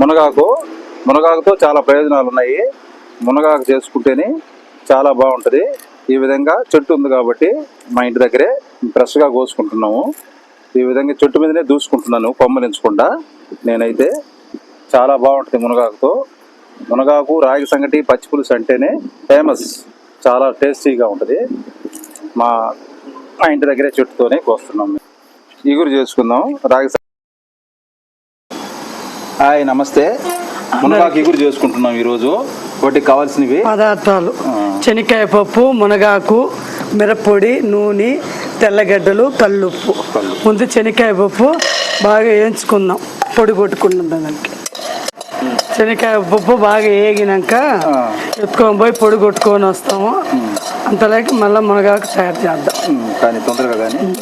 మునగాకు. మునగాకుతో చాలా ప్రయోజనాలు ఉన్నాయి. మునగాకు చేసుకుంటేనే చాలా బాగుంటుంది. ఈ విధంగా చెట్టు ఉంది కాబట్టి మా ఇంటి దగ్గరే ఫ్రెష్గా కోసుకుంటున్నాము. ఈ విధంగా చెట్టు మీదనే దూసుకుంటున్నాను కొమ్మలించకుండా నేనైతే చాలా బాగుంటుంది మునగాకుతో. మునగాకు రాగి సంగటి పచ్చి పులుసు అంటేనే ఫేమస్. చాలా టేస్టీగా ఉంటుంది. మా మా ఇంటి దగ్గరే చెట్టుతోనే కోస్తున్నాం. ఇగురు చేసుకుందాం. రాగి హాయ్ నమస్తే. మునగాకు ఇగురు చేసుకుంటున్నాం ఈరోజు. వాటికి కావాల్సినవి? పదార్థాలు. శనక్కాయ పప్పు మునగాకు మిరప్పొడి నూనె తెల్లగడ్డలు కల్లుప్పు. ముందు శనక్కాయ పప్పు బాగా వేయించుకుందాం. పొడి కొట్టుకున్నాం దానికి. శనక్కాయ పప్పు బాగా వేగినాక. ఎత్తుకొని పోయి పొడి కొట్టుకొని వస్తాము. అంతలోకి మళ్ళీ మునగాకు తయారు చేద్దాం. కానీ తొందరగా కానీ.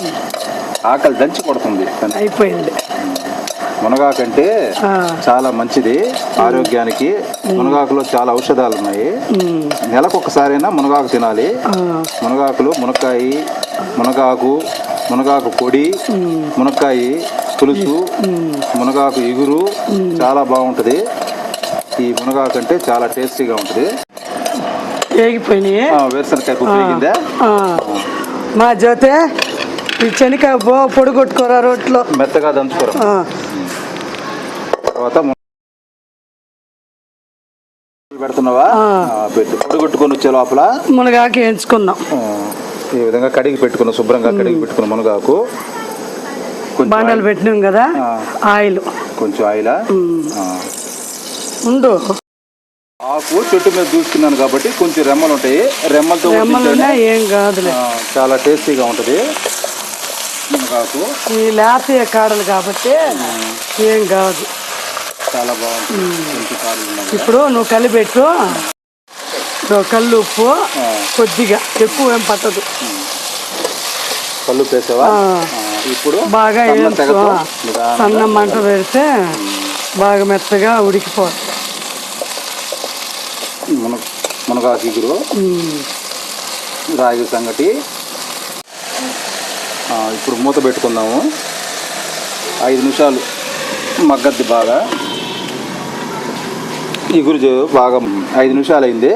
ఆకలి దంచి కొడుతుంది అయిపోయింది. మునగాకు అంటే ఆ. చాలా మంచిది ఆరోగ్యానికి. మునగాకులో చాలా ఔషధాలు ఉన్నాయి. నెలకు ఒకసారైనా మునగాకు తినాలి. మునగాకులు మునక్కాయ మునగాకు మునగాకు పొడి మునక్కాయ పులుసు మునగాకు ఇగురు చాలా బాగుంటుంది. ఈ మునగాకు అంటే చాలా టేస్టీగా ఉంటుంది. వేగిపోయినాయి. వేరుశనకాయ. మా జ్యోతే ఈ శనక్కాయ పో- పొడి కొట్టుకోరా రోట్లో. మెత్తగా దంచుకోరు. తర్వాత పెడుతున్నావా? పెట్టు. పొడి కొట్టుకొని వచ్చే లోపల? మునగాకు వేయించుకుందాం ఆ, ఈ విధంగా కడిగి పెట్టుకున్న శుభ్రంగా కడిగి పెట్టుకున్న మునగాకు. బాండలు పెట్టినాం కదా. ఆయిల్. కొంచెం ఆయిలా. ఉండు. ఆకు చెట్టు మీద దూసుకున్నాను కాబట్టి కొంచెం రెమ్మలు ఉంటాయి. రెమ్మలతో. ఏం కాదులే. ఆ, చాలా టేస్టీగా ఉంటుంది. మునగాకు. ఈ లేత కాడలు కాబట్టి ఏం కాదు. చాలా బాగుంటుంది. ఇప్పుడు నువ్వు కలిపెట్టు కళ్ళు ఉప్పు. కొద్దిగా. ఎక్కువ ఏం పట్టదు. కళ్ళు ఇప్పుడు బాగా సన్న మంట పెడితే బాగా మెత్తగా మునగాకు ఇగురు ఉమ్. రాగి సంగటి. ఇప్పుడు మూత పెట్టుకుందాము. ఐదు నిమిషాలు మగ్గద్ది బాగా. ఇగురు చే- బాగా ఐదు నిమిషాలు అయింది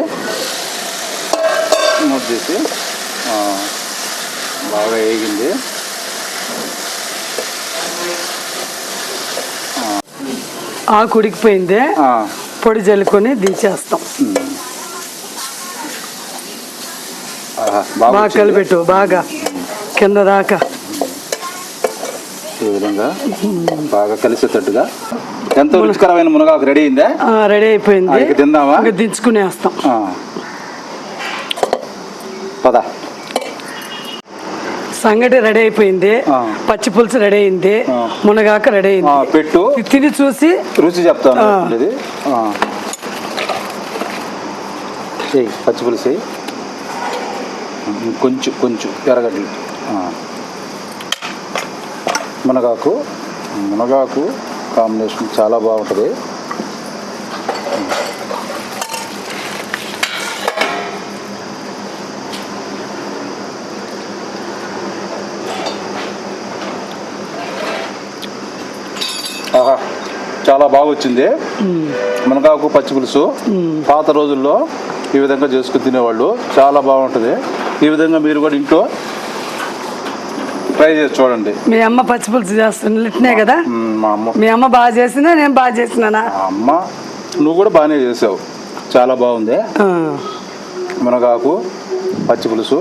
మూత చేసి ఆ, బాగా వేగింది ఆకు ఉడికిపోయింది పొడి జల్లుకొని దించేస్తాం. బాగా. కలిపెట్టు బాగా. కింద దాకా. ఈ విధంగా బాగా కలిసేటట్టుగా. ఎంతో రుచికరమైన మునగాకు రెడీ అయిందా? రెడీ అయిపోయింది. ఇక తిందామా? ఇంకా దించుకునేస్తాం. పద. సంగటి రెడీ అయిపోయింది. పచ్చి పులుసు రెడీ అయింది. మునగాక రెడీ అయింది. పెట్టు. తిని చూసి. రుచి చెప్తాను పచ్చి పులుసు కొంచెం కొంచెం ఎర్రగడ్డలు. ఆ. మునగాకు. మునగాకు కాంబినేషన్ చాలా బాగుంటుంది. ఆహా చాలా బాగా వచ్చింది మునగాకు పచ్చి పులుసు పాత రోజుల్లో ఈ విధంగా చేసుకుని తినేవాళ్ళు. చాలా బాగుంటుంది. ఈ విధంగా మీరు కూడా ఇంట్లో ట్రై చేసి చూడండి. మీ అమ్మ పచ్చి పులుసు చేస్తుంది ఇట్నే కదా? మా అమ్మ. మీ అమ్మ బాగా చేసిందా నేను బాగా చేసినానా? అమ్మ నువ్వు కూడా బాగానే చేసావు. చాలా బాగుంది. మునగాకు పచ్చి పులుసు.